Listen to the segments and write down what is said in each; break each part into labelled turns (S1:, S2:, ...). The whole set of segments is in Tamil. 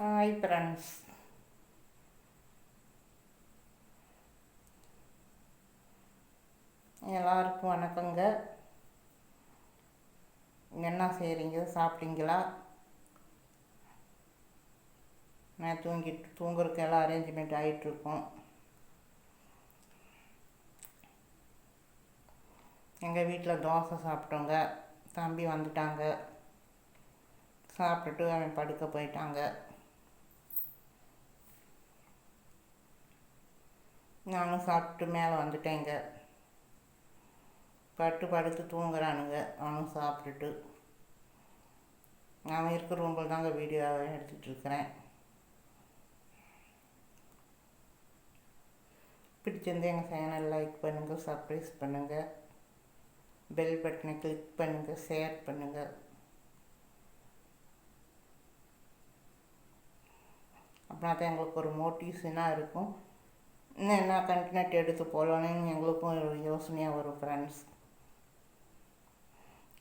S1: ஹாய் ஃப்ரெண்ட்ஸ் எல்லாருக்கும் வணக்கங்க. என்ன செய்கிறீங்க சாப்பிட்டீங்களா? நான் தூங்கிட்டு தூங்குறதுக்கு எல்லாம் அரேஞ்ச்மெண்ட் ஆகிட்டுருக்கோம் எங்கள் வீட்டில் தோசை சாப்பிட்டோங்க. தம்பி வந்துட்டாங்க. சாப்பிட்டுட்டு அவன் படுக்க போயிட்டாங்க. நானும் சாப்பிட்டு மேலே வந்துட்டேங்க. பட்டு படுத்து தூங்குறானுங்க. அவனும் சாப்பிட்டுட்டு. நான் இருக்கிற ரூமில் தாங்க வீடியோ எடுத்துகிட்டு இருக்கிறேன். பிடிச்சிருந்து எங்கள் சேனல் லைக் பண்ணுங்கள் சர்ப்ரைஸ் பண்ணுங்கள் பெல் பட்டனை கிளிக் பண்ணுங்கள் ஷேர் பண்ணுங்கள் அப்படின்னா தான் எங்களுக்கு ஒரு மோட்டிவேஷனாக இருக்கும். இன்னும் என்ன கண்டினியூட் எடுத்து போகலான்னு எங்களுக்கும் ஒரு யோசனையாக வரும் ஃப்ரெண்ட்ஸ்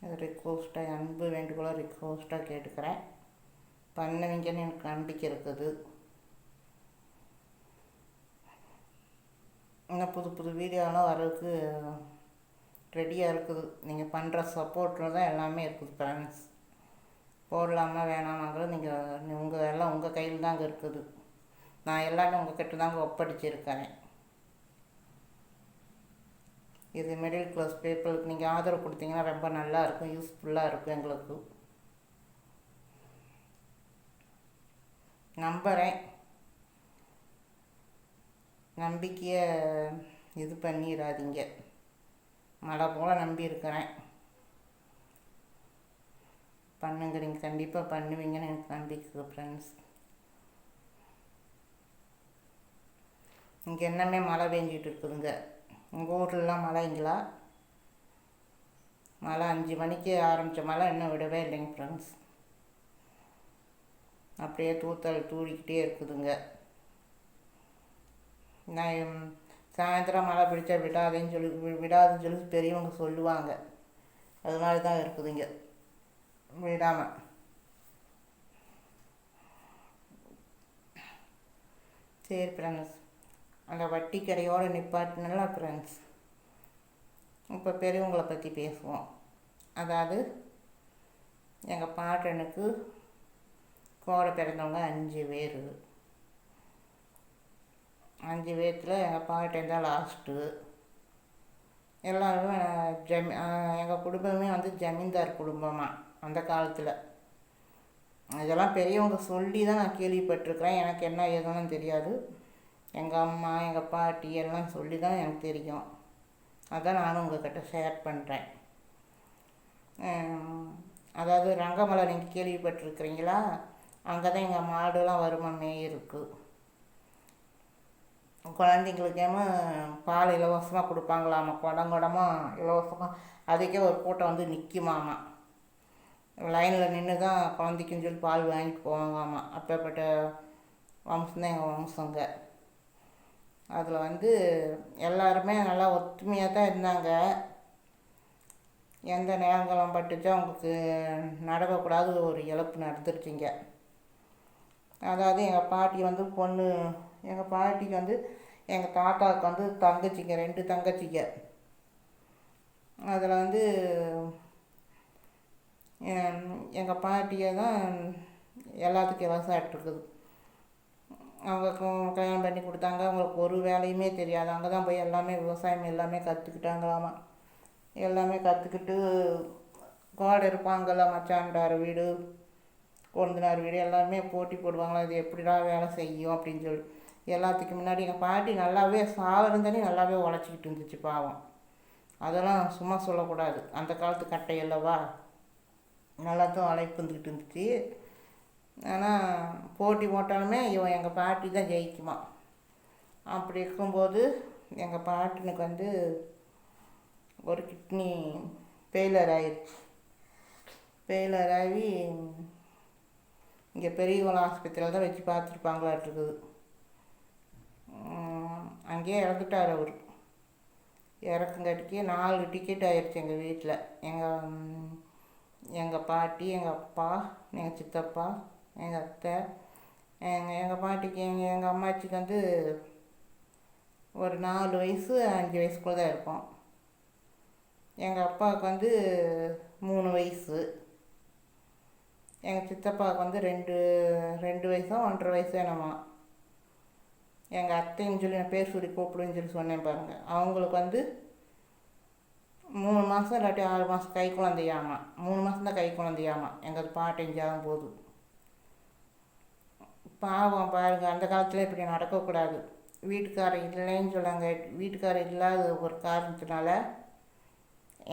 S1: அது ரிக்வஸ்ட்டாக அன்பு வேண்டுகோளாக ரிக்வஸ்ட்டாக கேட்டுக்கிறேன் பண்ணுவீங்கன்னு எனக்கு நம்பிக்கை இருக்குது இன்னும் புது புது வீடியோலாம் வர்றதுக்கு ரெடியாக இருக்குது நீங்கள் பண்ணுற சப்போர்ட்டில் தான் எல்லாமே இருக்குது ஃப்ரெண்ட்ஸ் போடலாமா வேணாமாங்கிறது நீங்கள் உங்கள் எல்லாம் உங்கள் கையில் தாங்க இருக்குது நான் எல்லாமே உங்ககிட்ட தான் தாங்க ஒப்படைச்சிருக்கிறேன். இது மிடில் கிளாஸ் பீப்புளுக்கு நீங்கள் ஆதரவு கொடுத்தீங்கன்னா ரொம்ப நல்லா இருக்கும் யூஸ்ஃபுல்லாக இருக்கும் எங்களுக்கு. நம்புகிறேன் நம்பிக்கையை இது பண்ணிடாதீங்க மழை போல் நம்பி இருக்கிறேன் கண்டிப்பாக பண்ணுவீங்கன்னு எனக்கு நம்பிக்கை ஃப்ரெண்ட்ஸ் இங்கே என்னமே மழை பெஞ்சிட்டு இருக்குதுங்க. உங்கள் ஊர்லலாம் மழைங்களா? மழை அஞ்சு மணிக்கு ஆரம்பித்த மழை இன்னும் விடவே இல்லைங்க ஃப்ரெண்ட்ஸ் அப்படியே தூத்தல் தூடிக்கிட்டே இருக்குதுங்க. நான் சாயந்தரம் மழை பிடிச்சா விடாதேன்னு சொல்லி விடாதுன்னு சொல்லி பெரியவங்க சொல்லுவாங்க. அது மாதிரி தான் இருக்குதுங்க. விடாமல் சரி ஃப்ரெண்ட்ஸ் அந்த வட்டி கடையோடு நிப்பாட்டினல ஃப்ரெண்ட்ஸ் இப்போ பெரியவங்களை பற்றி பேசுவோம். அதாவது எங்கள் பாட்டனுக்கு கூட பிறந்தவங்க அஞ்சு பேர். அஞ்சு பேர்த்தில் எங்கள் பாட்டன் தான் லாஸ்ட்டு எல்லோரும் ஜமி எங்கள் குடும்பமே வந்து ஜமீன்தார் குடும்பமாக அந்த காலத்தில். இதெல்லாம் பெரியவங்க சொல்லி தான் நான் கேள்விப்பட்டிருக்கிறேன். எனக்கு என்ன ஏதுன்னு தெரியாது. எங்கள் அம்மா எங்கள் பாட்டி எல்லாம் சொல்லி தான் எனக்கு தெரியும். அதான் நானும் உங்கள்கிட்ட ஷேர் பண்ணுறேன் அதாவது ரங்கமலை நீங்கள் கேள்விப்பட்டிருக்கிறீங்களா? அங்கே தான் எங்கள் மாடுலாம் வருமானமே இருக்குது குழந்தைங்களுக்கேமோ பால் இலவசமாக கொடுப்பாங்களாமா குடம் குடமாக இலவசமாக அதுக்கே ஒரு கூட்டம் வந்து நிற்குமாமா லைனில் நின்று தான் குழந்தைக்குன்னு சொல்லி பால் வாங்கிட்டு போவாங்கம்மா அப்பேற்பட்ட வம்சம் தான் எங்கள் வம்சங்க. அதில் வந்து எல்லாருமே நல்லா ஒற்றுமையாக தான் இருந்தாங்க. எந்த நேரங்களும் பட்டுச்சோ அவங்களுக்கு நடக்கக்கூடாது ஒரு இழப்பு நடந்துருச்சுங்க. அதாவது எங்கள் பாட்டி வந்து பொண்ணு எங்கள் பாட்டிக்கு வந்து எங்கள் தாத்தாவுக்கு வந்து தங்கச்சிங்க ரெண்டு தங்கச்சிங்க. அதில் வந்து எங்கள் பாட்டியை தான் எல்லாத்துக்கும் விவசாயிட்டு இருக்குது அவங்க கல்யாணம் பண்ணி கொடுத்தாங்க. அவங்களுக்கு ஒரு வேலையுமே தெரியாது. அங்கே தான் போய் எல்லாமே விவசாயம் எல்லாமே கற்றுக்கிட்டாங்களாமா எல்லாமே கற்றுக்கிட்டு கோடை இருப்பாங்கள்ல மச்சாண்டார் வீடு கொழுந்தனார் வீடு எல்லாருமே போட்டி போடுவாங்களா. இது எப்படிடா வேலை செய்யும் அப்படின்னு சொல்லி. எல்லாத்துக்கு முன்னாடி எங்கள் பாட்டி நல்லாவே சாகிறந்தானே நல்லாவே உழைச்சிக்கிட்டு இருந்துச்சு பாவம். அதெல்லாம் சும்மா சொல்லக்கூடாது. அந்த காலத்து கட்டை அல்லவா? நல்லா தான் உழைப்பு இருந்துக்கிட்டு இருந்துச்சு. ஆனால் போட்டி போட்டாலுமே இவன் எங்கள் பாட்டி தான் ஜெயிக்குமா? அப்படி இருக்கும்போது எங்கள் பாட்டினுக்கு வந்து ஒரு கிட்னி ஃபெயிலர் ஆயிடுச்சு ஃபெயிலர் ஆகி இங்கே பெரியவங்க ஆஸ்பத்திரியில் தான் வச்சு பார்த்துருப்பாங்களாட்டுருக்குது. அங்கேயே இறந்துட்டார் அவர். இறக்குங்காட்டிக்கு நாலு டிக்கெட் ஆயிடுச்சு எங்கள் வீட்டில் எங்கள் எங்கள் பாட்டி எங்கள் அப்பா எங்கள் சித்தப்பா எங்கள் அத்தை எங்கள் எங்கள் பாட்டிக்கு எங்கள் எங்கள் அம்மாச்சிக்கு வந்து ஒரு நாலு வயசு அஞ்சு வயசுக்குள்ள தான் இருப்போம் எங்கள் அப்பாவுக்கு வந்து மூணு வயசு. எங்கள் சித்தப்பாவுக்கு வந்து ரெண்டு ரெண்டு வயசோ ஒன்றரை வயசோ என்னமா. எங்கள் அத்தைன்னு சொல்லி நான் பேர் சொல்லி கூப்பிடுன்னு சொல்லி சொன்னேன் பாருங்கள் அவங்களுக்கு வந்து மூணு மாதம் இல்லாட்டி ஆறு மாதம் கை குழந்தையாமா. மூணு மாதம் தான் கை குழந்தையாமா. எங்கள் பாட்டஞ்சாகும் போதும் பாவம் பாருங்க. அந்த காலத்தில் இப்படி நடக்கக்கூடாது. வீட்டுக்காரர் இல்லைன்னு சொல்லுவாங்க வீட்டுக்காரர் இல்லாத ஒரு காரணத்தினால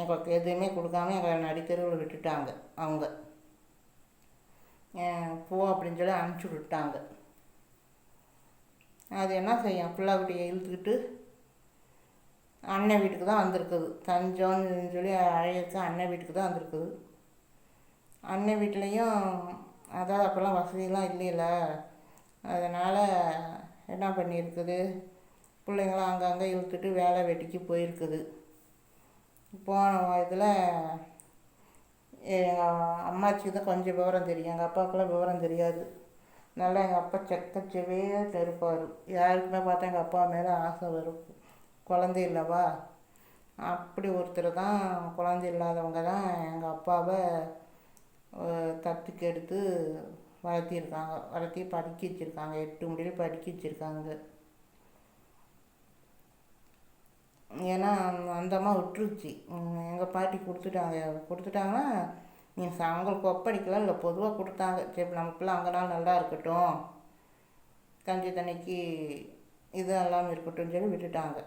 S1: எங்களுக்கு எதுவுமே கொடுக்காம எங்களை நடித்தருவில் விட்டுட்டாங்க அவங்க. போ அப்படின்னு சொல்லி அனுப்பிச்சி விட்டாங்க. அது என்ன செய்யும்? பிள்ளைக்குட்டியை இழுத்துக்கிட்டு அண்ணன் வீட்டுக்கு தான் வந்திருக்குது. தஞ்சோன்னு சொல்லி அழையிருக்கு அண்ணன் வீட்டுக்கு தான் வந்திருக்குது. அண்ணன் வீட்லேயும் அதாவது அப்போல்லாம் வசதியெலாம் இல்லைல்ல அதனால் என்ன பண்ணியிருக்குது? பிள்ளைங்களாம் அங்கங்கே இழுத்துட்டு வேலை வெட்டிக்கு போயிருக்குது. போன இதில் எங்கள் அம்மாச்சிக்கு தான் கொஞ்சம் விவரம் தெரியும். எங்கள் அப்பாவுக்குலாம் விவரம் தெரியாது. நல்லா எங்கள் அப்பா செக்கச்சவே இருப்பார் யாருக்குமே பார்த்தா எங்கள் அப்பா மேலே ஆசை வரும். குழந்தை இல்லைவா? அப்படி ஒருத்தர் தான் குழந்தை இல்லாதவங்க தான் எங்கள் அப்பாவை தத்துக்கு எடுத்து வளர்த்திருக்காங்க வளர்த்தி படிக்க வச்சுருக்காங்க எட்டு முடியல படிக்க வச்சுருக்காங்க. ஏன்னா அந்த அம்மா விட்டுருச்சு. எங்கள் பாட்டி கொடுத்துட்டாங்க. கொடுத்துட்டாங்கன்னா நீ அவங்களுக்கு ஒப்படைக்கலாம் இல்லை பொதுவாக கொடுத்தாங்க. சரி நம்ம பிள்ளை அங்கேனாலும் நல்லா இருக்கட்டும். கஞ்சி தண்ணிக்கு இது எல்லாம் இருக்கட்டும் சொல்லி விட்டுட்டாங்க.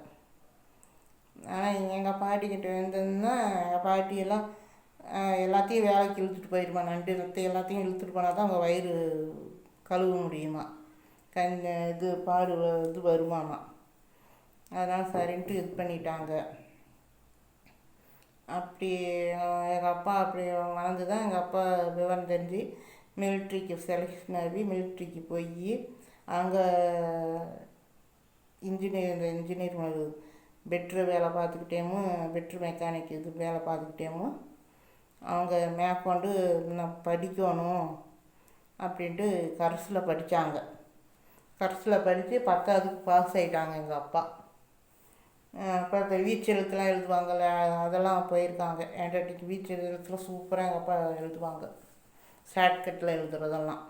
S1: ஆனால் எங்கள் பாட்டிக்கிட்ட இருந்ததுன்னா எங்கள் பாட்டியெல்லாம் எல்லாத்தையும் வேலைக்கு இழுத்துட்டு போயிடுமா நண்டு நத்தை எல்லாத்தையும் இழுத்துட்டு போனால் தான் அவங்க வயிறு கழுவ முடியுமா? கண் இது பாடு இது வருமாமா? அதனால் சரின்ட்டு இது பண்ணிட்டாங்க. அப்படி எங்கள் அப்பா அப்படி வளர்ந்து தான் எங்கள் அப்பா விவரம் தெரிஞ்சு மிலிட்ரிக்கு செலெக்ஷன் ஆகி மிலிட்ரிக்கு போய் அங்கே இன்ஜினியர் இந்த இன்ஜினியர் பெட்ரு வேலை பார்த்துக்கிட்டேமோ பெட்ரு மெக்கானிக் இது வேலை பார்த்துக்கிட்டேமோ அவங்க மேற்கொண்டு நான் படிக்கணும் அப்படின்ட்டு கரஸில் படித்தாங்க கரஸில் படித்து பத்தாவதுக்கு பாஸ் ஆகிட்டாங்க எங்கள் அப்பா. அப்புறம் இந்த வீச்செழுத்துலாம் எழுதுவாங்கள்ல அதெல்லாம் போயிருக்காங்க. ஏன்டாட்டிக்கு வீச்செழுத்துல சூப்பராக எங்கள் அப்பா எழுதுவாங்க. ஷார்ட்கட்டில் எழுதுறதெல்லாம்.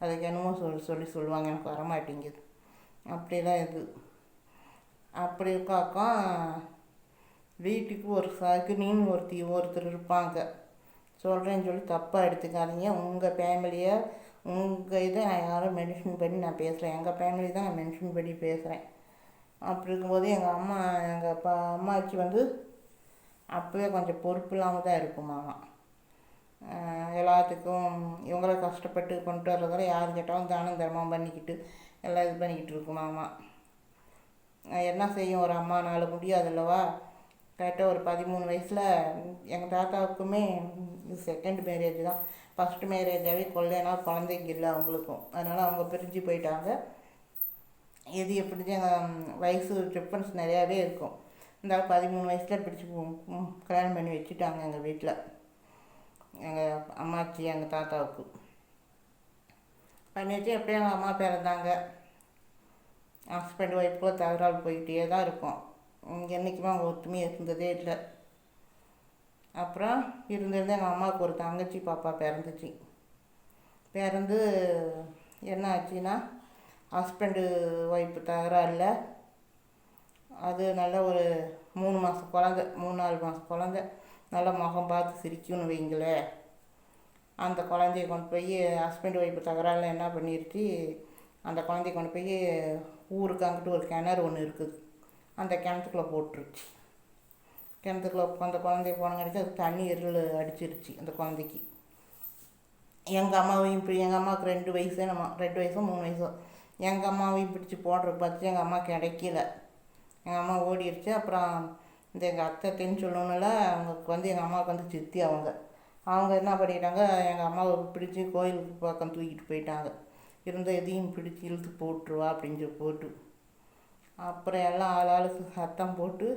S1: அதுக்கு என்னமோ சொல்லி சொல்லி சொல்லுவாங்க எனக்கு வரமாட்டேங்குது. அப்படி தான் இது. அப்படி இருக்காக்கா வீட்டுக்கு ஒரு சகுனின்னு ஒருத்தி ஒருத்தர் இருப்பாங்க. சொல்கிறேன்னு சொல்லி தப்பாக எடுத்துக்காதீங்க. உங்கள் ஃபேமிலியை உங்கள் இதை நான் யாரும் மென்ஷன் பண்ணி நான் பேசுகிறேன் எங்கள் ஃபேமிலி தான் நான் மென்ஷன் பண்ணி பேசுகிறேன் அப்படி இருக்கும்போது எங்கள் அம்மா எங்கள் அப்பா அம்மாச்சி வந்து அப்போவே கொஞ்சம் பொறுப்பு இல்லாமல் தான் இருக்குமாமா எல்லாத்துக்கும் இவங்கள கஷ்டப்பட்டு கொண்டு வர்றதெல்லாம் யார் கேட்டாலும் தானம் தர்மம் பண்ணிக்கிட்டு எல்லாம் இது பண்ணிக்கிட்டு இருக்குமாமா என்ன செய்யும்? ஒரு அம்மானால முடியாதுல்லவா? கரெக்டாக ஒரு பதிமூணு வயசில் எங்கள் தாத்தாவுக்குமே செகண்ட் மேரேஜ் தான். ஃபஸ்ட் மேரேஜாகவே கொள்ளைனா குழந்தைங்க இல்லை அவங்களுக்கும். அதனால் அவங்க பிரிஞ்சு போயிட்டாங்க. எது எப்படி எங்கள் வயசு டிஃப்ரென்ஸ் நிறையாவே இருக்கும். இந்த பதிமூணு வயசில் பிடிச்சி கல்யாணம் பண்ணி வச்சுட்டாங்க எங்கள் வீட்டில் எங்கள் அம்மாச்சி எங்கள் தாத்தாவுக்கு. பண்ணி வச்சு எப்படியும் எங்கள் அம்மா பிறந்தாங்க ஹஸ்பண்ட் ஒய்ஃபுக்குள்ள தகராறு போய்கிட்டே தான் இருக்கும். என்றைக்குமே அவங்க ஒற்றுமையாக இருந்ததே இல்லை. அப்புறம் இருந்திருந்து எங்கள் அம்மாவுக்கு ஒரு தங்கச்சி பாப்பா பிறந்துச்சு. பிறந்து என்ன ஆச்சுன்னா ஹஸ்பண்டு ஒய்ஃபு தகராறில் அது நல்ல ஒரு மூணு மாதம் குழந்த மூணு நாலு மாதம் குழந்த. நல்ல முகம் பார்த்து சிரிக்கும்னு வைங்களே. அந்த குழந்தைய கொண்டு போய் ஹஸ்பண்ட் ஒய்ஃபு தகராறில் என்ன பண்ணிருச்சு அந்த குழந்தைய கொண்டு போய் ஊருக்கு அங்கிட்டு ஒரு கிணறு ஒன்று இருக்குது. அந்த கிணத்துக்குள்ளே போட்டுருச்சு. கிணத்துக்குள்ளே அந்த குழந்தைய போனங்காட்டி அது தண்ணி எருள் அடிச்சிருச்சு அந்த குழந்தைக்கு. எங்கள் அம்மாவையும் இப்படி எங்கள் அம்மாவுக்கு ரெண்டு வயசு நம்ம ரெண்டு வயசோ மூணு வயசோ. எங்கள் அம்மாவையும் பிடிச்சி போடுற பார்த்து எங்கள் அம்மா கிடைக்கல. எங்கள் அம்மா ஓடிடுச்சு அப்புறம் இந்த எங்கள் அத்தைன்னு சொல்லணும்ல அவங்களுக்கு வந்து எங்கள் அம்மாவுக்கு வந்து சித்தி அவங்க. அவங்க என்ன பண்ணிட்டாங்க எங்கள் அம்மாவை பிடிச்சி கோயிலுக்கு பக்கம் தூக்கிட்டு போயிட்டாங்க. இருந்த எதையும் பிடிச்சி இழுத்து போட்டுருவா அப்படின்னு சொல்லி போட்டு அப்புறம் எல்லாம் ஆள் ஆளுக்கு சத்தம் போட்டு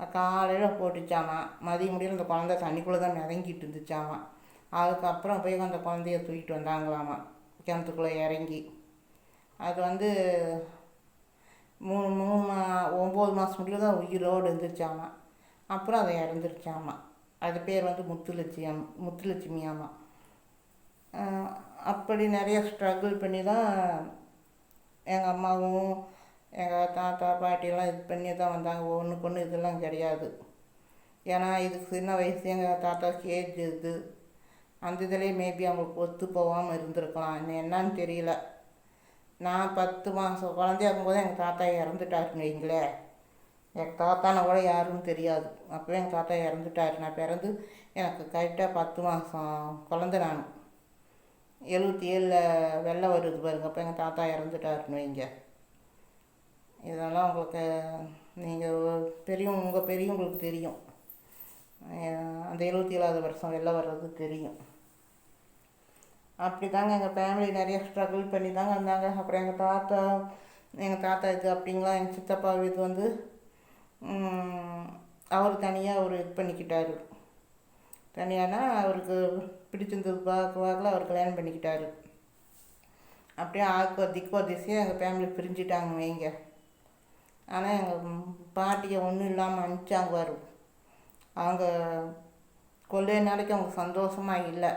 S1: காலையில் போட்டுச்சாமா மதியம் முடியல அந்த குழந்த தண்ணிக்குள்ளே தான் மிதங்கிட்டு இருந்துச்சாமா. அதுக்கப்புறம் போய் அந்த குழந்தைய தூக்கிட்டு வந்தாங்களாமா கிணத்துக்குள்ளே இறங்கி. அது வந்து மூணு மூணு மா ஒம்பது மாதம் முடியல தான் உயிரோடு இருந்துச்சாமா. அப்புறம் அதை இறந்துருச்சாமா. அது பேர் வந்து முத்துலட்சுமி அம் முத்துலட்சுமி ஆமா அப்படி நிறைய ஸ்ட்ரகிள் பண்ணி தான் எங்கள் அம்மாவும் எங்கள் தாத்தா பாட்டியெல்லாம் இது பண்ணி தான் வந்தாங்க. ஒன்றுக்கு ஒன்று இதெல்லாம் கிடையாது. ஏன்னா இது சின்ன வயசு எங்கள் தாத்தாவுக்கு ஏஜ் இது. அந்த இதுலேயே மேபி அவங்களுக்கு ஒத்து போகாமல் இருந்திருக்கலாம். என்னன்னு தெரியல. நான் பத்து மாதம் குழந்தையா இருக்கும்போது எங்கள் தாத்தா இறந்துட்டாருன்னு வைங்களேன் எங்கள் தாத்தான கூட யாருன்னு தெரியாது. அப்போவே எங்கள் தாத்தா இறந்துட்டாரு. நான் பிறந்து எனக்கு கரெக்டாக பத்து மாதம் குழந்த நான். எழுபத்தி ஏழில் வெள்ளை வருது பாருங்க. அப்போ எங்கள் தாத்தா இறந்துட்டாருன்னு வைங்க. இதெல்லாம் உங்களுக்கு நீங்கள் பெரியவங்க உங்கள் பெரியவங்களுக்கு தெரியும். அந்த எழுபத்தி ஏழாவது வருஷம் வெளில வர்றது தெரியும். அப்படி தாங்க எங்கள் ஃபேமிலி நிறைய ஸ்ட்ரகிள் பண்ணி தாங்க இருந்தாங்க. அப்புறம் எங்கள் தாத்தா எங்கள் தாத்தா இது அப்படிங்களா எங்கள் சித்தப்பா இது வந்து அவர் தனியாக அவர் இது பண்ணிக்கிட்டார். தனியானா அவருக்கு பிடிச்சிருந்தது பார்க்க பார்க்கல அவர் கல்யாணம் பண்ணிக்கிட்டார். அப்படியே ஆக்கோ திக்கோ திசையோ எங்கள் ஃபேமிலி பிரிஞ்சுட்டாங்க வைங்க ஆனால் எங்கள் பாட்டியை ஒன்றும் இல்லாமல் அனுப்பிச்சாங்க வரும் அவங்க கொள்ளைய நாளைக்கு அவங்க சந்தோஷமாக இல்லை.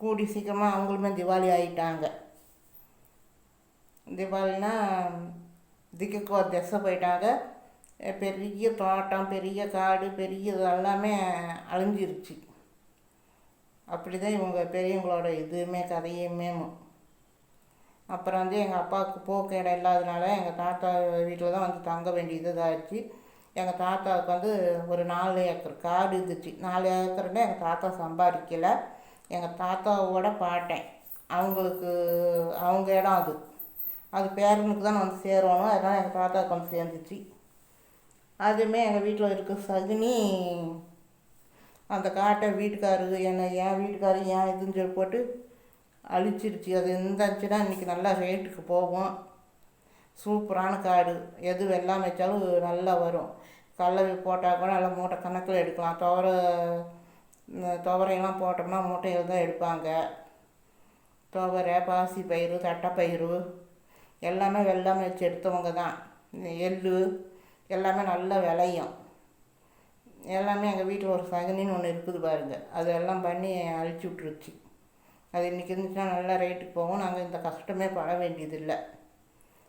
S1: கூடி சீக்கிரமாக அவங்களுமே திவாலி ஆகிட்டாங்க திவாலினா திக்குக்கு ஒரு திசை போயிட்டாங்க. பெரிய தோட்டம் பெரிய காடு பெரிய இது எல்லாமே அழிஞ்சிருச்சு. அப்படி தான் இவங்க பெரியவங்களோட இதுவுமே கதையுமே அப்புறம் வந்து எங்கள் அப்பாவுக்கு போக்கு இடம் இல்லாதனால எங்கள் தாத்தா வீட்டில் தான் வந்து தங்க வேண்டியது இதாகிடுச்சு எங்கள் தாத்தாவுக்கு வந்து ஒரு நாலு ஏக்கர் காடு இருந்துச்சு. நாலு ஏக்கர்னா எங்கள் தாத்தா சம்பாதிக்கலை. எங்கள் தாத்தாவோட பாட்டேன். அவங்களுக்கு அவங்க இடம் அது. அது பேரனுக்கு தான் வந்து சேரணும். அதனால் எங்கள் தாத்தாவுக்கு வந்து சேர்ந்துச்சு. அதுவுமே எங்கள் வீட்டில் இருக்க சகுனி அந்த காட்டை வீட்டுக்காரரு என்னை என் வீட்டுக்காரரு ஏன் இதுன்னு சொல்லி போட்டு அழிச்சிருச்சு. அது இருந்துச்சுன்னா இன்றைக்கி நல்லா ரேட்டுக்கு போகும். சூப்பரான காடு. எது வெள்ளாமை வச்சாலும் நல்லா வரும். கடல போட்டால் கூட நல்லா மூட்டை கணக்கில் எடுக்கலாம். துவர துவரையெல்லாம் போட்டோம்னா மூட்டையில் தான் எடுப்பாங்க. துவரை பாசி பயிறு தட்டைப்பயிறு எல்லாமே வெள்ளாமை வச்சு எடுத்தவங்க தான். இந்த எள்ளு எல்லாமே நல்லா விளையும். எல்லாமே எங்கள் வீட்டில் ஒரு சகனின்னு ஒன்று இருக்குது பாருங்கள் அது எல்லாம் பண்ணி அழிச்சு விட்ருச்சு அது இன்றைக்கி இருந்துச்சுன்னா நல்லா ரேட்டுக்கு போகும். நாங்கள் இந்த கஷ்டமே பட வேண்டியதில்லை.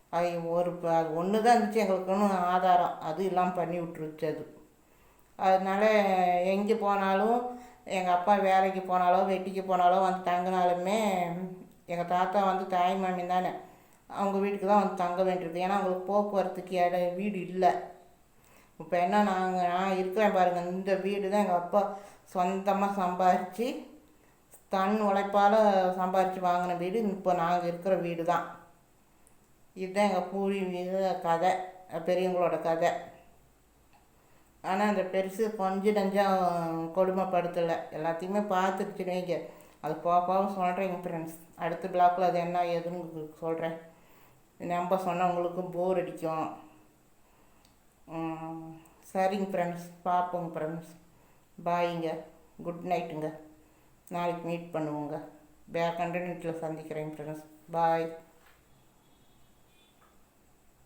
S1: அது ஒரு ப- அது ஒன்று தான் இருந்துச்சு எங்களுக்குன்னு ஆதாரம். அது இல்லாமல் பண்ணி விட்ருச்சு அது. அதனால எங்கே போனாலும் எங்கள் அப்பா வேலைக்கு போனாலோ வெட்டிக்கு போனாலோ வந்து தங்கினாலுமே எங்கள் தாத்தா வந்து தாய் மாமி தானே. அவங்க வீட்டுக்கு தான் வந்து தங்க வேண்டியது. ஏன்னா அவங்களுக்கு போக்குவரத்துக்கு இடம் வீடு இல்லை. இப்போ என்ன நாங்கள் நான் இருக்கிறேன் பாருங்கள் இந்த வீடு தான் எங்கள் அப்பா சொந்தமாக சம்பாரித்து தன் உழைப்பால் சம்பாரித்து வாங்கின வீடு இப்போ நாங்கள் இருக்கிற வீடு தான் இதுதான் எங்கள் பூரி வீடு கதை. பெரியவங்களோட கதை. ஆனால் அந்த பெருசு கொஞ்சம் நஞ்சம் கொடுமைப்படுத்தலை. எல்லாத்தையுமே பார்த்துருச்சுன்னு வைங்க. அது போக சொல்கிறேன் சொல்கிறேங்க ஃப்ரெண்ட்ஸ் அடுத்த பிளாக்கில் அது என்ன ஏதுன்னு சொல்கிறேன் நம்ப சொன்னால் உங்களுக்கும் போர் அடிக்கும் சரிங்க ஃப்ரெண்ட்ஸ் பார்ப்போங்க ஃப்ரெண்ட்ஸ் பாய்ங்க குட் நைட்டுங்க நாளைக்கு மீட் பண்ணுவோங்க. பேக் கண்டென்ட்டில் சந்திக்கிறேன் ஃப்ரெண்ட்ஸ் பாய்